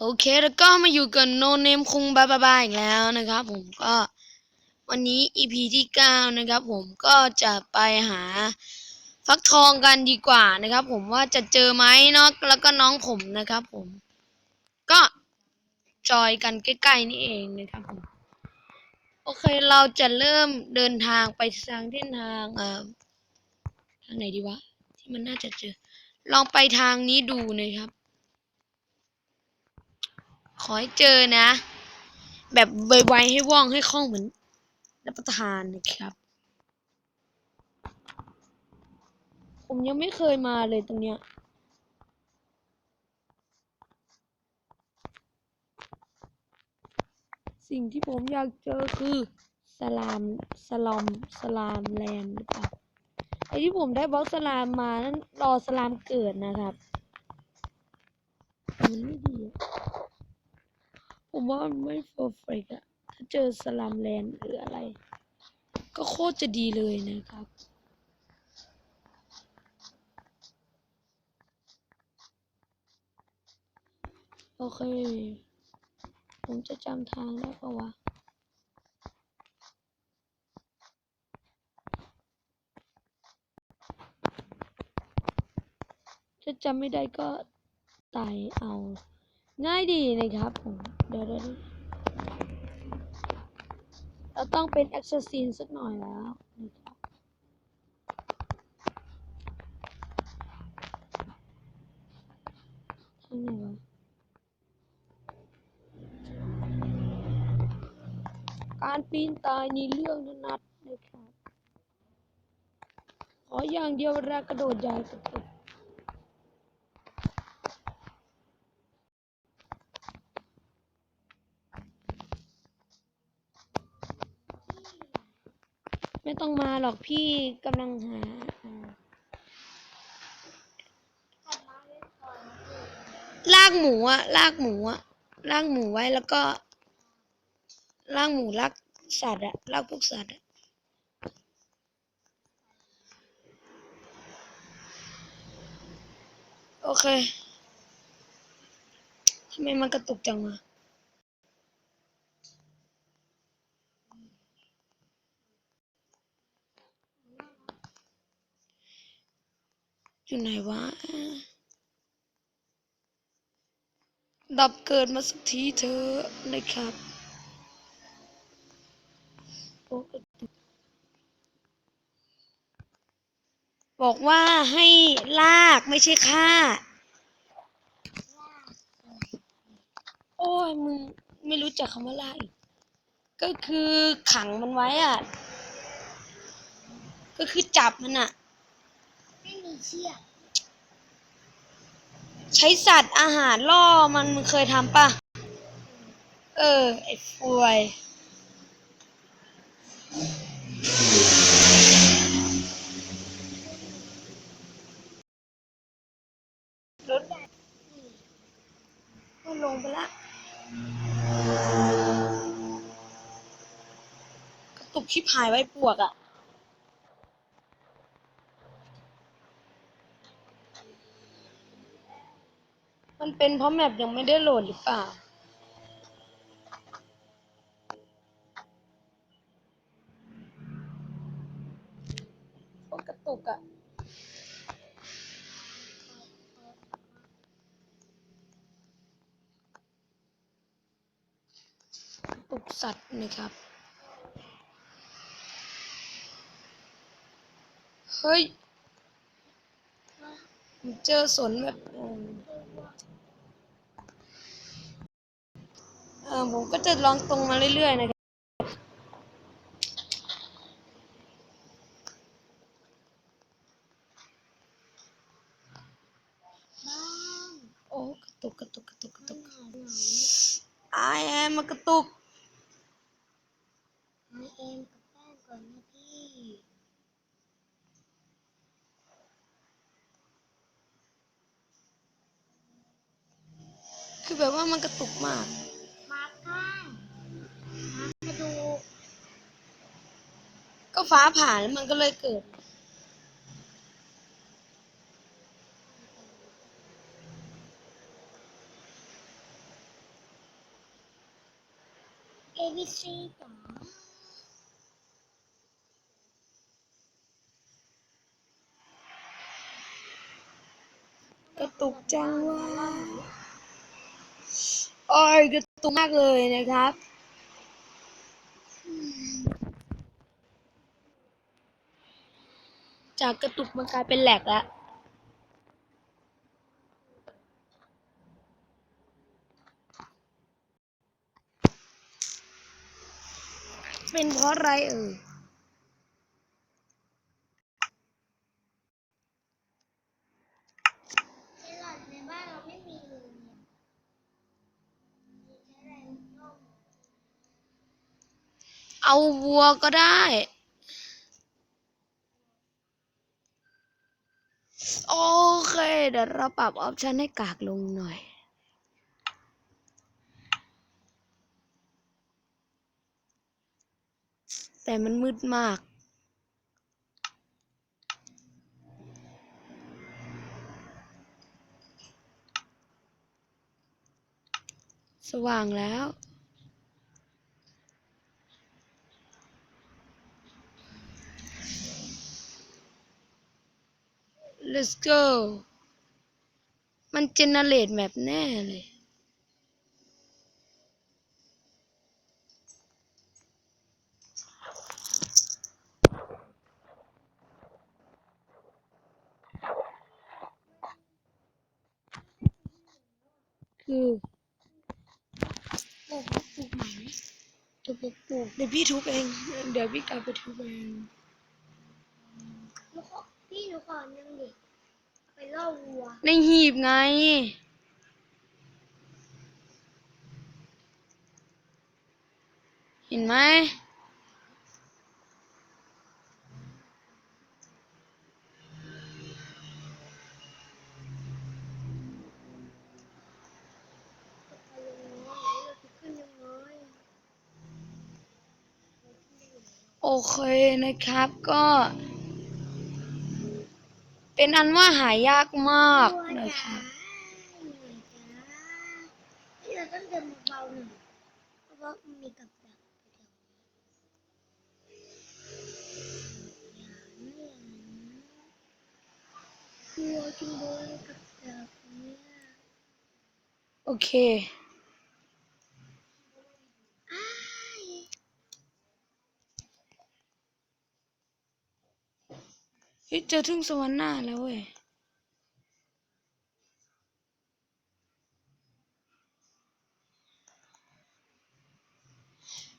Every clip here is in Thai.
โอเคแล้วก็มาอยู่กับโนเนมคุงบาบาบาอีกแล้วนะครับ ผมก็วันนี้ EP ที่เก้านะครับ ผมก็จะไปหาฟักทองกันดีกว่านะครับ ผมว่าจะเจอไหมเนาะแล้วก็น้องผมนะครับ ผม ก็จอยกันใกล้ๆนี่เองนะครับผมโอเคเราจะเริ่มเดินทางไปทางเส้นทางเอ่อทางไหนดีวะ ที่มันน่าจะเจอ ลองไปทางนี้ดูนะครับ ขอให้เจอนะ แบบไวๆให้ว่องให้คล่องเหมือนรับประทานนะครับ ผมยังไม่เคยมาเลยตรงเนี้ยสิ่งที่ผมอยากเจอคือสลามสลอมสลามแลนด์หรือเปล่าไอที่ผมได้บล็อกสลามมานั้นรอสลามเกิดนะครับมันไม่ดี ผมว่ามันไม่เพอร์เฟกอะถ้าเจอสลามแลนหรืออะไร ก็โคตรจะดีเลยนะครับ โอเค ผมจะจำทางได้ปะวะถ้าจำไม่ได้ก็ไต่เอา ง่ายดีนะครับผมเดี๋ยวเดี๋ยวเราต้องเป็นแอคซ์ซีนสักหน่อยแล้วนะครับทางไหนวะการปีนตายในเรื่องนั้นนัดนะครับขออย่างเดียวเวลากระโดดใหญ่กระตุกไต้องมาหรอกพี่กำลังหา ลากหมูอะลากหมูอะลากหมูไว้แล้วก็ ลากหมูลากสัตว์อะลากพวกสัตว์อะโอเคทำไมมันกระตุกจังวะ อยู่ไหนวะ ดับเกิดมาสักทีเถอะนะครับ บอกว่าให้ลากไม่ใช่ฆ่า โอ้ยมึงไม่รู้จักคำว่าลากอีก ก็คือขังมันไว้อะ ก็คือจับมันอะ เชือกใช้สัตว์อาหารล่อมันมึงเคยทำปะเออ ไอ้ฟวยรถก็ลงไปละกระตุกชิบหายไว้ปวกอะ่ะ มันเป็นเพราะแมปยังไม่ได้โหลดหรือเปล่าโคตรกระตุกอะกระตุกสัตว์นะครับ เฮ้ย เจอสนแบบ อืมเออผมก็จะลองตรงมาเรื่อยๆนะครับโอ้กระตุกกระตุกกระตุกกระตุกหาหน่อย I am มากระตุกหาเอ็มกับแป้งก่อนนะพี่คือแบบว่ามันกระตุกมาก ก็ฟ้าผ่าแล้วมันก็เลยเกิด A B C ต่อระตุกจังว่าโอ้ยกระตุกมากเลยนะครับ จากกระตุกมันกลายเป็นแหลกแล้วเป็นเพราะอะไรเอ่ยในบ้านเราไม่มีเลยเอาวัวก็ได้ โอ เคเดี๋ยวเราปรับออปชันให้กากลงหน่อย แต่มันมืดมาก สว่างแล้ว let's go มันเจเนเรตแบบแน่เลย คือปลูกปลูกใหม่ไหมปลูกปลูกปลูกเดี๋ยวพี่ทุบเอง เดี๋ยวพี่กลับไปทุบเอง หนูขอพี่หนูขอนึงดิไป ล่อวัว ในหีบไง เห็นไหมไปยังไงเราจะขึ้นยังไงโอเคนะครับก็ เป็นอันว่าหายากมากนะคจ๋ารับเหนื่อยจ๋าที่เราต้องเดินเบาหน่อยเพราะว่ามีกับดักกลัวจังเลยกับดักเนี่ยโอเค อ้าย เฮ้ยเจอทุ่งสวรรค์หน้าแล้วเว้ย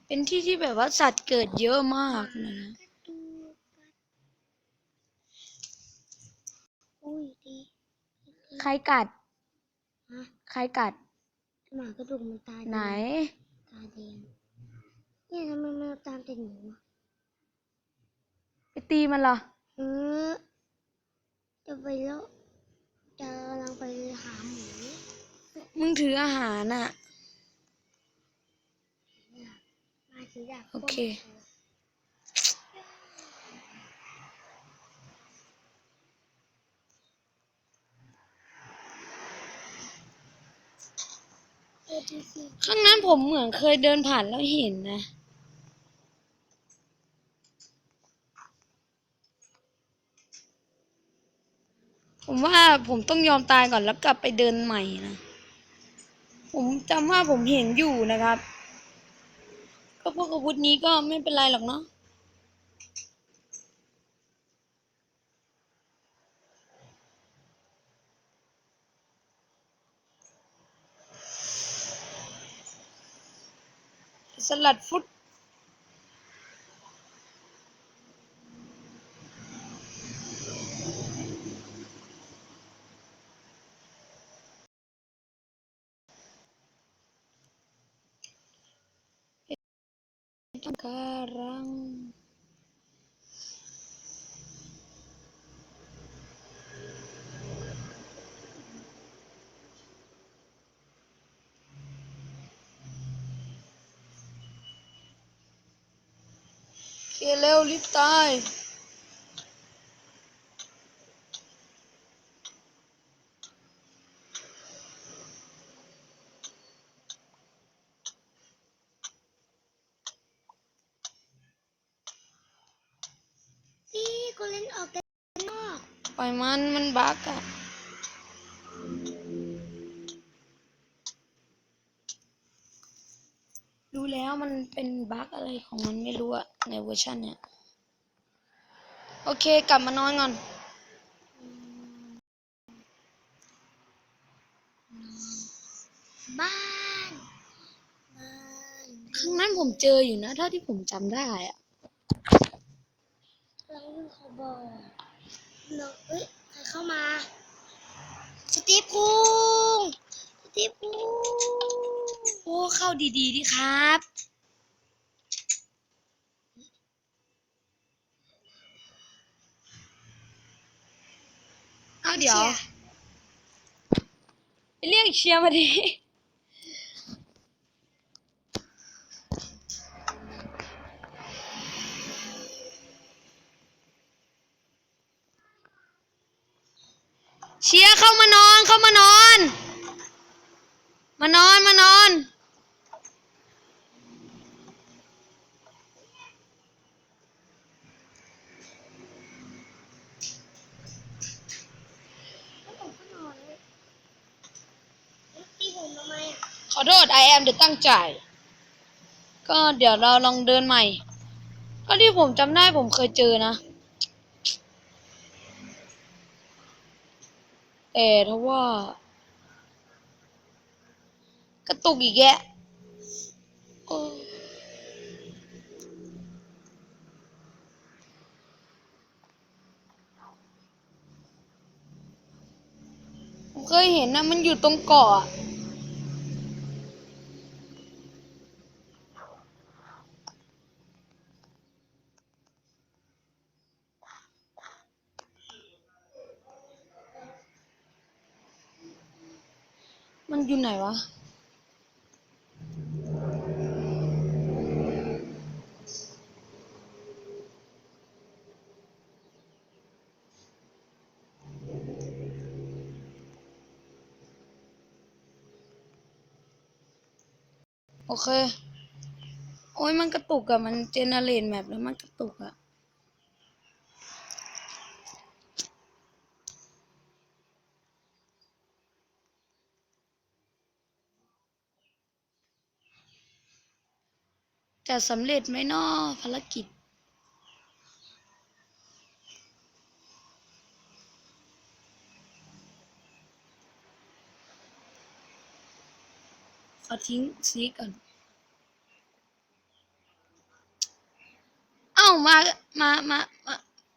เป็นที่ที่แบบว่าสัตว์เกิดเยอะมากนะกระตูกัดอุ้ยดีใครกัด ฮะใครกัด หมากระดูกมันตาแดงไหน ตาแดงเนี่ยทำไมมันตามแต่หนูอะไปตีมันเหรอ เออจะไปแล้วจะกำลังไปหาหมูมึงถืออาหารน่ะ มาถือดาบโอเคเอทีซีข้างนั้นผมเหมือนเคยเดินผ่านแล้วเห็นนะ ผมว่าผมต้องยอมตายก่อนแล้วกลับไปเดินใหม่นะ ผมจำว่าผมเห็นอยู่นะครับ ก็พวกอาวุธนี้ก็ไม่เป็นไรหรอกเนาะสลัดฟุต ต้องการัง เคเร็วรีบตาย เล่นออกกันนอก ปล่อยมันมันบักอะรู้แล้วมันเป็นบั๊กอะไรของมันไม่รู้อะในเวอร์ชันเนี่ย โอเคกลับมานอนก่อนบ้านบ้านครั้งนั้นผมเจออยู่นะ เท่าที่ผมจำได้อะ เราเพิ่งเขาบอกเราเอ้ยใครเข้ามา สตีฟคุงสตีฟคุงโอ้เข้าดีๆดีครับเอาเดี๋ยวไปเรียกเชียร์มาดิ เชียร์เข้ามานอน เข้ามานอน มานอนมานอนแล้วผมก็นอนเลยแล้วตีผมทำไอะขอโทษ I am เดี๋ยวตั้งใจ ก็เดี๋ยวเราลองเดินใหม่ ก็ที่ผมจำได้ผมเคยเจอนะ แต่ถ้าว่า กระตุกอีกแยะเคยเห็นนะมันอยู่ตรงเกาะ มันอยู่ไหนวะ โอเค โอ้ยมันกระตุกอะมันเจเนเรตแมปแล้วมันกระตุกอะ จะสำเร็จไหมนอภารกิจ ขอทิ้งซีก่อน เอ้ามา มา มา มา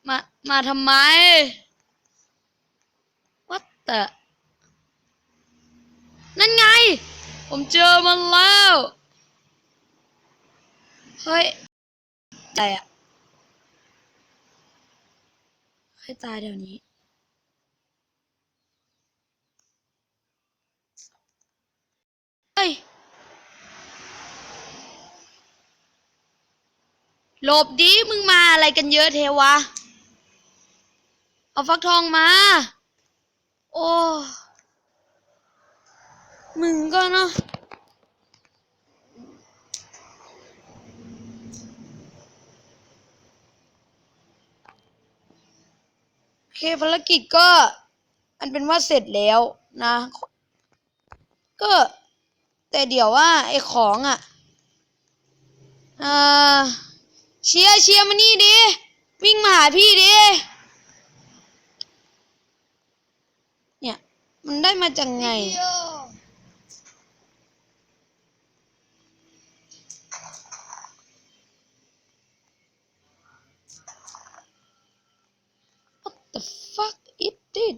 มา มาทำไม What the นั่นไง ผมเจอมันแล้ว เฮ้ยใจอะใครตายเดี๋ยวนี้ เฮ้ย หลบดิ มึงมาอะไรกันเยอะเทวะ เอาฟักทองมา โอ้ มึงก็เนาะ เคภารกิจก็ อันเป็นว่าเสร็จแล้วนะ ก็ แต่เดี๋ยวว่าไอ้ของอะอ่าเชียร์เชียร์มานี่ดิ วิ่งมาหาพี่ดิ เนี่ย มันได้มาจากไง the fuck it did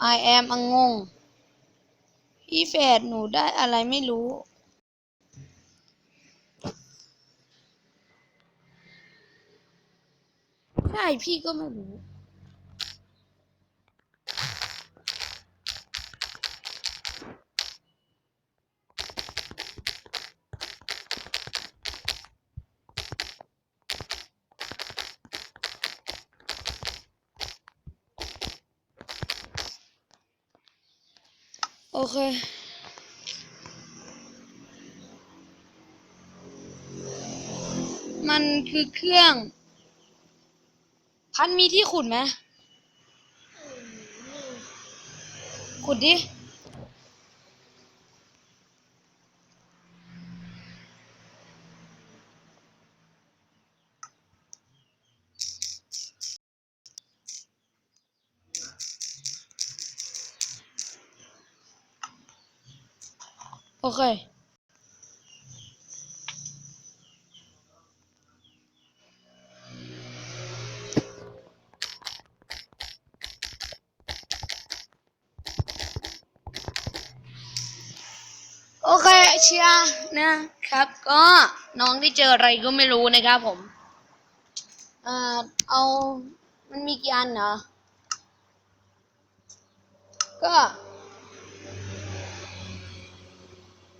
ไอแอมอังงงพี่แฝดหนูได้อะไรไม่รู้ ใช่พี่ก็ไม่รู้ โอเค มันคือเครื่อง พันมีที่ขุดไหมขุดดิ เค โอเคเชียร์นะครับ ก็น้องที่เจออะไรก็ไม่รู้นะครับผม เอ่อเอา มันมีกี่อันเหรอ ก็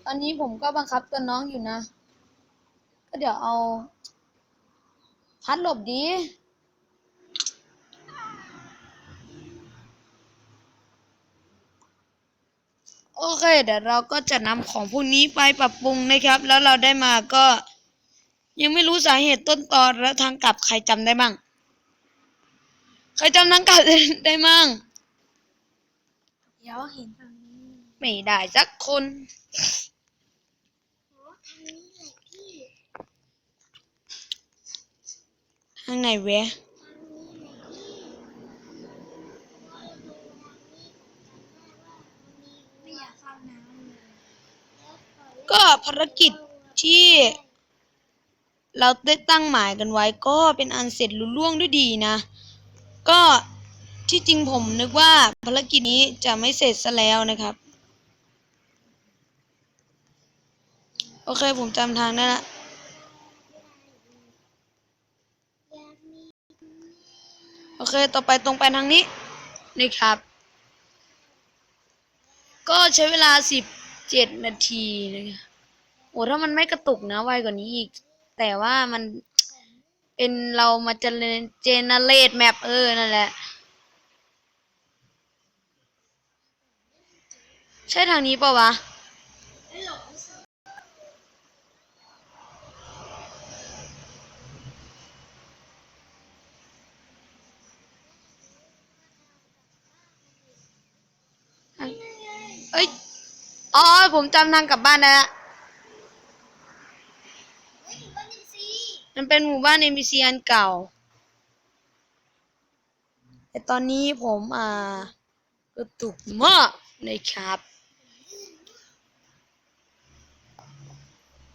ตอนนี้ผมก็บังคับตัวน้องอยู่นะ ก็เดี๋ยวเอา พัดหลบดีโอเค เดี๋ยวเราก็จะนำของพวกนี้ไปปรับปรุงนะครับ แล้วเราได้มาก็ ยังไม่รู้สาเหตุต้นตอและทางกลับใครจำได้บ้างใครจำทางกลับได้มั่งเดี๋ยวเห็นทางนี้ไม่ได้สักคน อ๋อทางนี้แหละพี่ ทางไหนเวะ ทางนี้แหละพี่ว่าดูทางนี้ผมจำได้ว่า ข้าน้ำเลยแล้วปล่อยก็ภารกิจที่เราได้ตั้งหมายกันไว้ก็เป็นอันเสร็จลุล่วงด้วยดีนะ ก็ที่จริงผมนึกว่าภารกิจนี้จะไม่เสร็จซะแล้วนะครับ โอเคผมจำทางได้ละ อยากมี โอเค ต่อไปตรงไปทางนี้นี่ครับ ก็ใช้เวลาสิบเจ็ดนาทีนะครับโอ้ถ้ามันไม่กระตุกนะไวกว่านี้อีก แต่ว่ามันเป็นเรามาเจเนเจเนเรตแมปเออ นั่นแหละ ใช่ทางนี้เปล่าวะ เอ้ย อ๋อ ผมจำทางกลับบ้านได้ละเฮ้ยบ้านดินซีมันเป็นหมู่บ้าน NPC อันเก่า แต่ตอนนี้ผมอ่ากระตุกมากนะครับ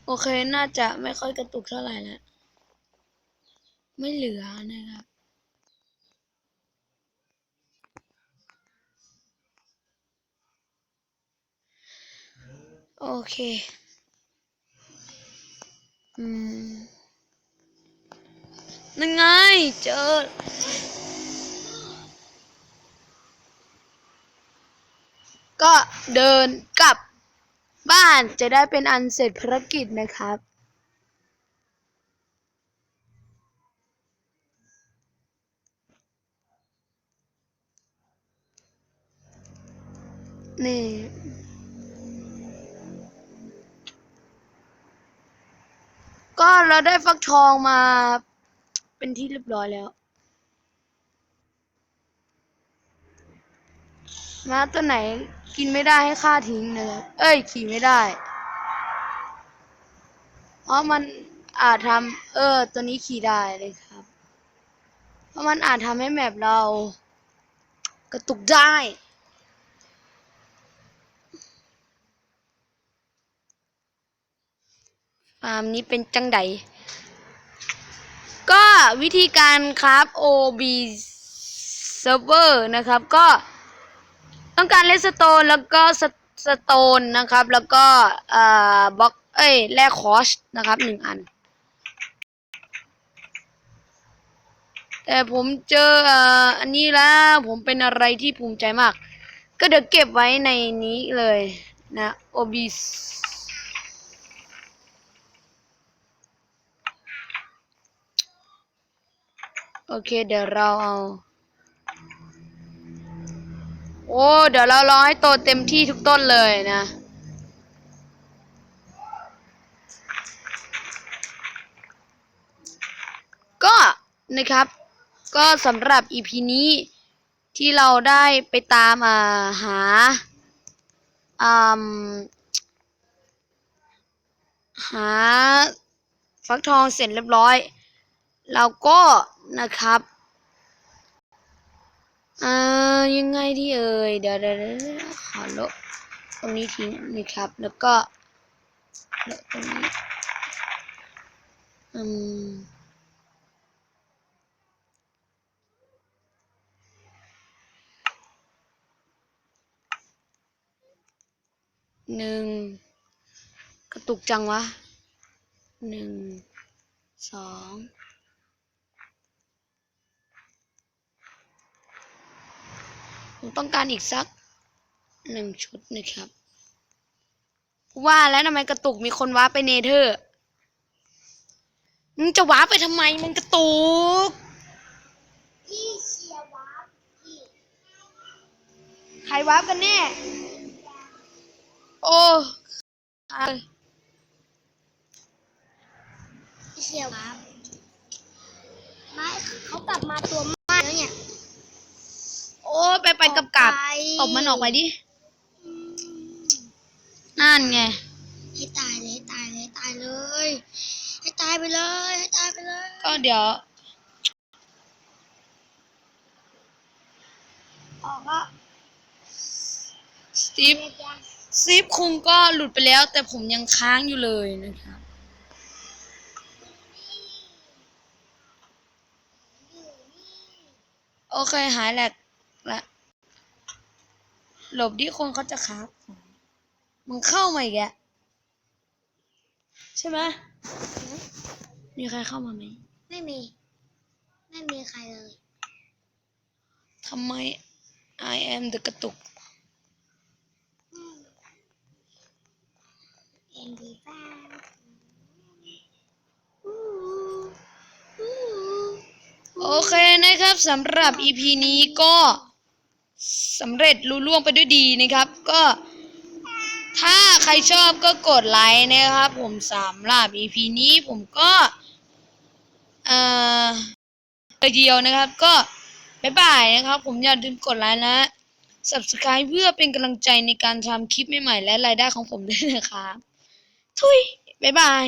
โอเค น่าจะไม่ค่อยกระตุกเท่าไหร่แล้ว ไม่เหลือนะครับ โอเค อืมนั่นไง เจอ ก็เดินกลับบ้านจะได้เป็นอันเสร็จภารกิจนะครับนี่ ก็เราได้ฟักทองมา เป็นที่เรียบร้อยแล้วม้าตัวไหนกินไม่ได้ให้ฆ่าทิ้งนะครับเอ้ย ขี่ไม่ได้ เพราะมันอาจทำเออ ตัวนี้ขี่ได้เลยครับ เพราะมันอาจทำให้แมปเรา กระตุกได้าร์มนี้เป็นจังไดก็วิธีการคราฟ OB server นะครับ ก็ต้องการเลสโตนแล้วก็สโตนนะครับ แล้วก็เอ่อบล็อกเอ้ยแร่คอสนะครับหนึ่งอัน แต่ผมเจออ่ออันนี้แล้วผมเป็นอะไรที่ภูมิใจมาก ก็เดี๋ยวเก็บไว้ในนี้เลยนะ OB โอเค เดี๋ยวเราเอา โอ้ เดี๋ยวเรารอให้โตเต็มที่ทุกต้นเลยนะก็นะครับ ก็สำหรับ EP นี้ที่เราได้ไปตามอ่าหาอืมหาฟักทองเสร็จเรียบร้อย เราก็ นะครับอ่ายังไงดีเอ่ยเดี๋ยวเดี๋ยวเดี๋ยวขอลบตรงนี้ทิ้งนะครับ แล้วก็ลบตรงนี้อืมหนึ่งกระตุกจังวะหนึ่งสอง ผมต้องการอีกสักหนึ่งชุดนะครับว่าแล้วทำไมกระตุกมีคนว้าร์ปไปเนเธอร์มึงจะว้าร์ปไปทำไมมันกระตุกพี่เชียร์วาร์ปพี่ใครว้าร์ปกันแน่ โอ้ใครพี่เชียร์วาร์ปไม่เขากลับมาตัวมากแล้วเนี่ย โอ้ไปไปกับกับออกไปตบมันออกไปดิอืมนั่นไง ให้ตายเลยให้ตายเลยให้ตายเลย ให้ตายไปเลย ให้ตายไปเลย ก็เดี๋ยว ออกก็สตีฟสตีฟคุงก็หลุดไปแล้ว แต่ผมยังค้างอยู่เลยนะครับโอเค หายแหลกละ หลบที่คนเขาจะครับมึงเข้ามาอีกแกใช่ไหมมีใครเข้ามาไหมไม่มี ไม่มีใครเลยทำไม I am the กระตุกเอ็นดีฟ้าโอเคนะครับสำหรับ EP นี้ก็ สำเร็จลุล่วงไปด้วยดีนะครับ ก็ ถ้าใครชอบก็กดไลค์นะครับ ผมสำหรับ EP นี้ผมก็ เอ่อเดียวนะครับ ก็บ๊ายบายนะครับ ผมอย่าลืมกดไลค์และ subscribe เพื่อเป็นกำลังใจในการทำคลิปใหม่ๆและรายได้ของผมด้วยนะครับ ทุยบ๊ายบาย